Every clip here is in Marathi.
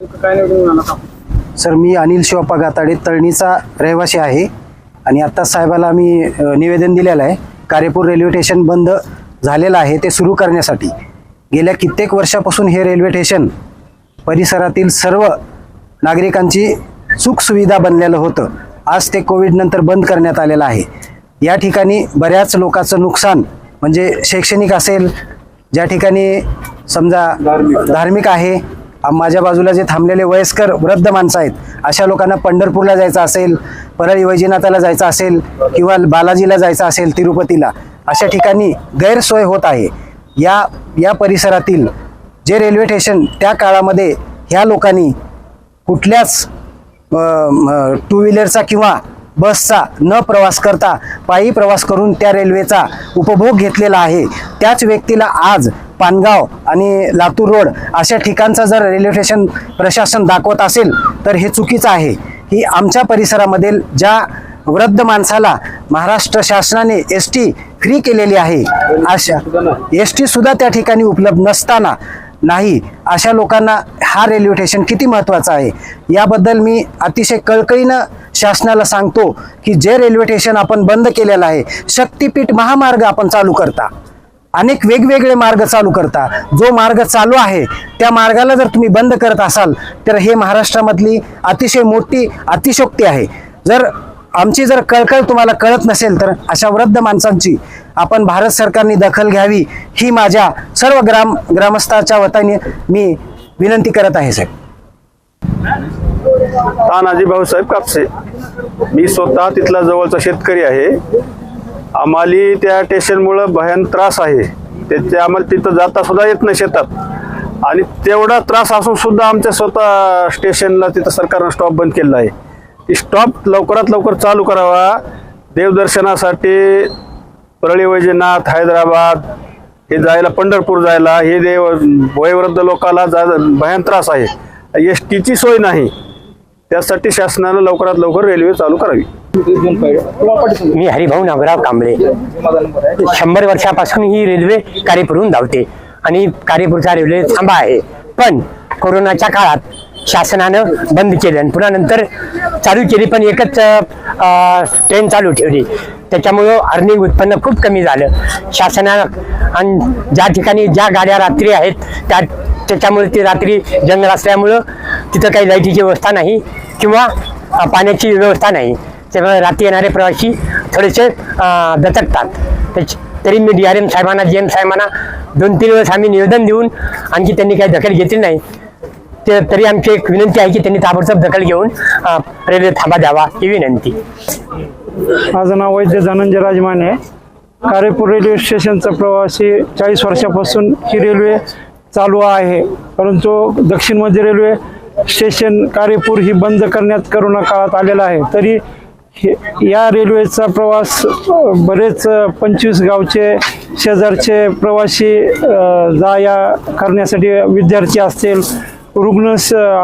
काय निवडून सर मी अनिल शिवप्पा गाताडे तळणीचा रहिवासी आहे. आणि आत्ता साहेबाला मी अ, निवेदन दिलेलं आहे. कारेपूर रेल्वे स्टेशन बंद झालेलं आहे ते सुरू करण्यासाठी. गेल्या कित्येक वर्षापासून हे रेल्वे स्टेशन परिसरातील सर्व नागरिकांची सुखसुविधा बनलेलं होतं. आज ते कोविडनंतर बंद करण्यात आलेलं आहे. या ठिकाणी बऱ्याच लोकांचं नुकसान म्हणजे शैक्षणिक असेल ज्या ठिकाणी समजा धार्मिक आहे माझ्या बाजूला जे थांबलेले वयस्कर वृद्ध माणसं आहेत अशा लोकांना पंढरपूरला जायचं असेल परळी वैजनाथाला जायचं असेल किंवा बालाजीला जायचं असेल तिरुपतीला अशा ठिकाणी गैरसोय होत आहे. या या परिसरातील जे रेल्वे स्टेशन त्या काळामध्ये ह्या लोकांनी कुठल्याच टू व्हीलरचा किंवा बसचा न प्रवास करता पायी प्रवास करून त्या रेल्वेचा उपभोग घेतलेला आहे. त्याच व्यक्तीला आज पानगाव आणि लातूर रोड अशा ठिकाणचं जर रेल्वे स्टेशन प्रशासन दाखवत असेल तर हे चुकीचं आहे. ही आमच्या परिसरामधील ज्या वृद्ध माणसाला महाराष्ट्र शासनाने एस टी फ्री केलेली आहे अशा एस टी सुद्धा त्या ठिकाणी उपलब्ध नसताना नाही अशा लोकांना हा रेल्वे स्टेशन किती महत्त्वाचा आहे? याबद्दल मी अतिशय कळकळीनं शासनाला सांगतो की जे रेल्वे स्टेशन आपण बंद केलेलं आहे शक्तीपीठ महामार्ग आपण चालू करता. अनेक वेगवेगळे मार्ग चालू करता. जो मार्ग चालू आहे त्या मार्गाला जर तुम्ही बंद करत असाल तर हे महाराष्ट्रामधली अतिशय मोठी अतिशोक्ती आहे. जर आमची जर कळकळ तुम्हाला कळत नसेल तर अशा वृद्ध माणसांची आपण भारत सरकारने दखल घ्यावी ही माझ्या सर्व ग्राम ग्रामस्थाच्या वतीने मी विनंती करत आहे साहेब. तानाजी भाऊसाहेब कापसे. मी स्वतः तिथला जवळचा शेतकरी आहे. आम्हाला त्या स्टेशनमुळं भयान त्रास आहे. त्याचे आम्हाला तिथं जाता सुद्धा येत नाही शेतात. आणि तेवढा त्रास असून सुद्धा आमच्या स्वतः स्टेशनला तिथं सरकारनं स्टॉप बंद केलेला आहे. ती स्टॉप लवकरात लवकर चालू करावा. देवदर्शनासाठी परळी वैजनाथ हैदराबाद हे जायला पंढरपूर जायला हे देव वयोवृद्ध लोकाला जा भयान त्रास आहे. एस टीची सोय नाही. त्यासाठी शासनानं लवकरात लवकर रेल्वे चालू करावी. मी हरिभाऊ नागराव कांबळे. शंभर वर्षापासून ही रेल्वे कार्यपूरहून धावते आणि कार्यपूरचा रेल्वे थांबा आहे. पण कोरोनाच्या काळात शासनानं बंद केलं आणि पुन्हा नंतर चालू केली पण एकच ट्रेन चालू ठेवली. त्याच्यामुळं अर्निंग उत्पन्न खूप कमी झालं. शासनानं आणि ज्या ठिकाणी ज्या गाड्या रात्री आहेत त्या त्याच्यामुळे ती रात्री जंगल असल्यामुळं तिथं काही लाईटीची व्यवस्था नाही किंवा पाण्याची व्यवस्था नाही. त्यामुळे रात्री येणारे प्रवासी थोडेसे दचकतात. त्याच तरी मी डी आर एम साहेबांना जी एम साहेबांना दोन तीन वेळेस आम्ही निवेदन देऊन आणखी त्यांनी काही दखल घेतली नाही. ते तरी आमची एक विनंती आहे की त्यांनी ताबडतोब दखल घेऊन रेल्वे थांबा द्यावा ही विनंती. माझं नाव वैद्य धनंजय राजमाने कारेपूर रेल्वे स्टेशनचा प्रवासी चाळीस वर्षापासून ही रेल्वे चालू आहे. परंतु दक्षिण मध्य रेल्वे स्टेशन कारेपूर ही बंद करण्यात करोना काळात आलेला आहे. तरी हे या रेल्वेचा प्रवास बरेच पंचवीस गावचे शेजारचे प्रवासी जा या करण्यासाठी विद्यार्थी असतील रुग्ण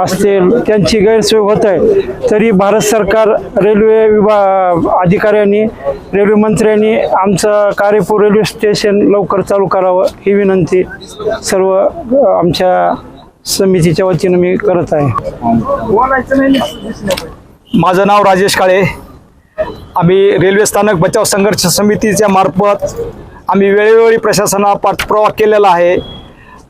असतील त्यांची गैरसोय होत आहे. तरी भारत सरकार रेल्वे विभाग अधिकाऱ्यांनी रेल्वे मंत्र्यांनी आमचं कारेपूर रेल्वे स्टेशन लवकर चालू करावं ही विनंती सर्व आमच्या समितीच्या वतीनं मी करत आहे. बोलायचं माझं नाव राजेश काळे. आम्ही रेल्वे स्थानक बचाव संघर्ष समितीच्या मार्फत आम्ही वेळोवेळी प्रशासनाला पाठपुरावा केलेला आहे.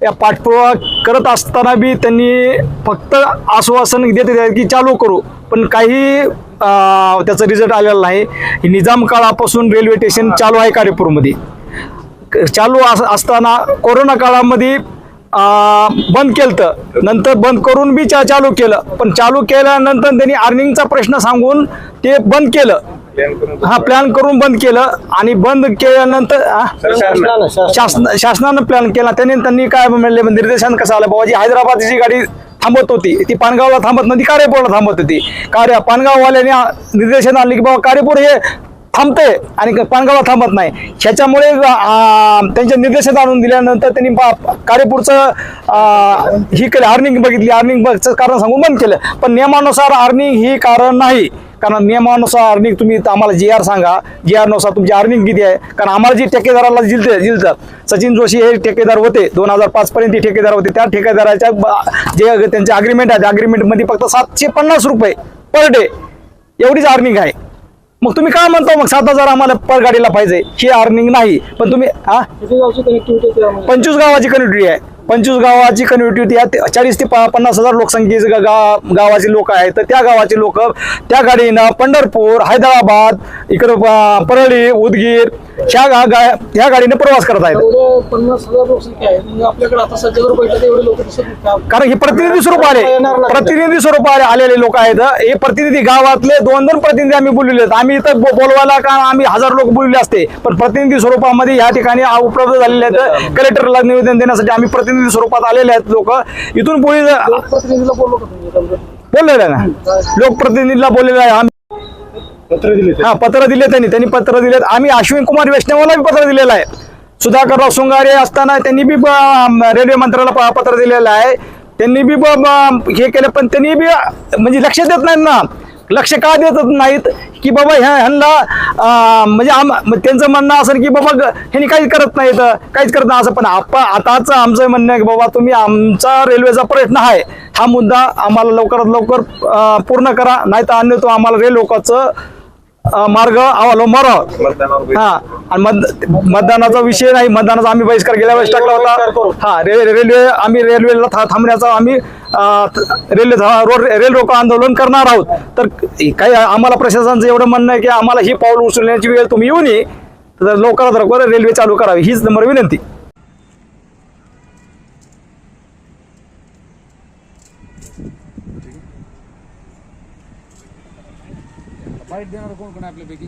या पाठपुरावा करत असताना बी त्यांनी फक्त आश्वासन देत की चालू करू पण काही त्याचा रिझल्ट आलेला नाही. निजाम काळापासून रेल्वे स्टेशन चालू आहे कार्यपूरमध्ये क- चालू असताना कोरोना काळामध्ये बंद केलं तर नंतर बंद करून बी चा चालू केलं. पण चालू केल्यानंतर त्यांनी अर्निंगचा प्रश्न सांगून ते बंद केलं. हा प्लॅन करून बंद केलं. आणि बंद केल्यानंतर? शासन शासनानं प्लॅन केला. त्याने त्यांनी काय म्हणले निर्देशन कसं आलं? बाबाजी हैदराबादची गाडी थांबत होती ती पानगावला थांबत नव्हती कारेपूरला थांबत होती. कार्य पानगाववाल्याने निर्देशन आणले की बाबा कारेपूर हे थांबते आणि पानगावला थांबत नाही. ह्याच्यामुळे त्यांच्या निर्देशात आणून दिल्यानंतर त्यांनी पा- ही केलं अर्निंग बघितली. अर्निंग बघचं कारण सांगून बंद केलं. पण नियमानुसार अर्निंग ही कारण नाही. कारण नियमानुसार अर्निंग तुम्ही आम्हाला जी आर सांगा. जी आरनुसार तुमची अर्निंग किती आहे? कारण आम्हाला जी ठेकेदाराला जिलते जिलतात सचिन जोशी हे ठेकेदार होते. दोन हजार पाच पर्यंत ते ठेकेदार होते. त्या ठेकेदाराच्या जे त्यांचे अग्रीमेंट आहे अग्रीमेंटमध्ये फक्त सातशे पन्नास रुपये पर डे एवढीच अर्निंग आहे. मग तुम्ही काय म्हणता मग सात हजार आम्हाला पर गाडीला पाहिजे? ही अर्निंग नाही. पण तुम्ही हा? पंचवीस गावाची कनेक्टिव्हिटी आहे. पंचवीस गावाची कनेक्टिव्हिटी आहे. चाळीस ते प- पन्नास हजार लोकसंख्येचे गा- गावाचे लोक आहेत. तर त्या गावाचे लोक त्या गाडीनं पंढरपूर हैदराबाद इकडं परळी उदगीर ह्या गा गा- ह्या गाडीने प्रवास करत आहेत. एवढं पन्नास हजार लोकसंख्या आहे. मग आपल्याकडे आता सध्या जर बैठक एवढे लोक दिसत नाही का? कारण हे प्रतिनिधी स्वरूप आले. प्रतिनिधी स्वरूप आले आलेले लोक आहेत. हे प्रतिनिधी गावातले दोन दोन प्रतिनिधी आम्ही बोललेले आहेत. आम्ही इथं बो- बोलवायला का आम्ही हजार लोक बोलले असते. पण प्रतिनिधी स्वरूपामध्ये या ठिकाणी आ- उपलब्ध झालेले आहेत. कलेक्टरला निवेदन देण्यासाठी आम्ही प्रतिनिधी स्वरूपात आलेले आहेत लोक. इथून पुढे बोललो का तुम्ही? त्याबद्दल? बोललेलं आहे ना? लोकप्रतिनिधीला बोललेलं आहे. आम्ही पत्र दिले हा पत्र दिले त्यांनी. त्यांनी पत्र दिलेत. आम्ही अश्विन कुमार वैष्णवाला पत्र दिलेलं आहे. सुधाकरराव सोंगारे असताना त्यांनी बी रेल्वे मंत्र्याला प- पत्र दिलेलं आहे. त्यांनी बी हे केलं पण त्यांनी बी म्हणजे लक्ष देत नाहीत ना. लक्ष का देत नाहीत? की बाबा ह्या ह्यांना म्हणजे आम त्यांचं म्हणणं असं की बाबा ग- ह्यांनी काहीच करत नाहीत. काहीच करत नाही असं. पण आपण आताच आमचं म्हणणं आहे की बाबा तुम्ही आमचा रेल्वेचा प्रश्न आहे. हा मुद्दा आम्हाला लवकरात लवकर पूर्ण करा. नाही तर अन्य तो आम्हाला रेल्वेचं लोकांचं मार्ग अवलंबावर हा आणि मत मतदानाचा विषय नाही मतदानाचा आम्ही बहिष्कार गेल्या वेळेस टाकला होता. हा रे रेल्वे आम्ही रेल्वेला था- थांबण्याचा आम्ही रेल्वे रोड रेल रोको आंदोलन करणार आहोत. तर काही आम्हाला प्रशासनाचं एवढं म्हणणं आहे की आम्हाला ही पाऊल उचलण्याची वेळ तुम्ही येऊ नये. तर लवकरात लवकर रेल्वे चालू करावी हीच नंबर विनंती. फाईट देणार कोण कोण आपल्यापैकी?